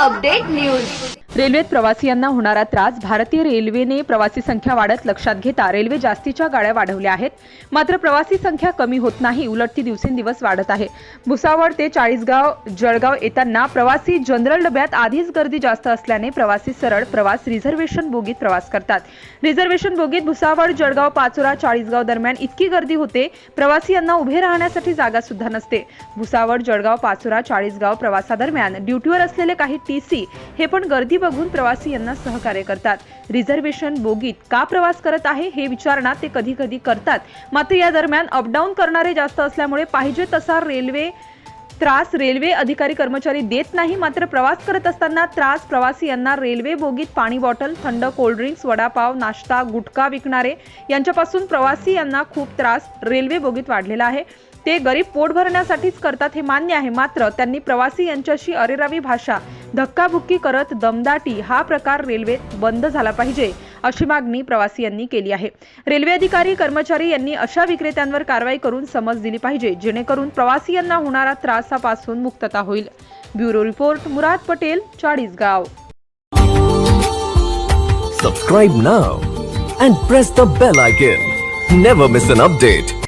update news. रेल्वेत प्रवासियांना होणारा त्रास भारतीय रेल्वेने प्रवासी संख्या वाढत लक्षात घेता रेल्वे जास्तीच्या गाड्या वाढवल्या आहेत. मात्र प्रवासी संख्या कमी होत नाही उलट ती दिवसेंदिवस वाढत आहे. भुसावळ ते चाळीसगाव जळगाव येताना प्रवासी जनरल डब्यात आधीच गर्दी जास्त असल्याने प्रवासी सरळ प्रवास रिझर्वेशन बोगीत प्रवास करतात. रिझर्वेशन बोगीत भुसावळ जळगाव पाचोरा चाळीसगाव दरम्यान इतकी गर्दी होते प्रवासी यांना उभे राहण्यासाठी जागा सुद्धा नसते. भुसावळ जळगाव पाचोरा चाळीसगाव प्रवासादरम्यान ड्युटीवर असलेले काही टीसी हे पण गर्दी बघून प्रवासी यांना सहकार्य करतात. रिझर्वेशन बोगीत का प्रवास करत आहे हे विचारणा ते कधी कधी करतात. मात्र या दरम्यान अपडाऊन करणारे जास्त असल्यामुळे पाहिजे तसा रेल्वे त्रास रेल्वे अधिकारी कर्मचारी देत नाही. मात्र प्रवास करत असताना त्रास प्रवासी यांना रेल्वे बोगीत पाणी बॉटल थंड कोल्ड्रिंक्स वडापाव नाश्ता गुटखा विकणारे यांच्यापासून प्रवासी यांना खूप त्रास रेल्वे बोगीत वाढलेला आहे. ते गरीब पोट भरण्यासाठीच करतात हे मान्य आहे. मात्र त्यांनी प्रवासी यांच्याशी अरेरावी भाषा धक्काबुक्की करत दमदाटी हा प्रकार रेल्वेत बंद झाला पाहिजे अशी मागणी प्रवासी यांनी केली आहे. रेल्वे अधिकारी कर्मचारी यांनी अशा विक्रेत्यांवर कारवाई करून समज दिली पाहिजे जेणेकरून प्रवासी यांना होणारा त्रासापासून मुक्तता होईल. Bureau report Murad Patel Chalisgaon. Subscribe now and press the bell icon never miss an update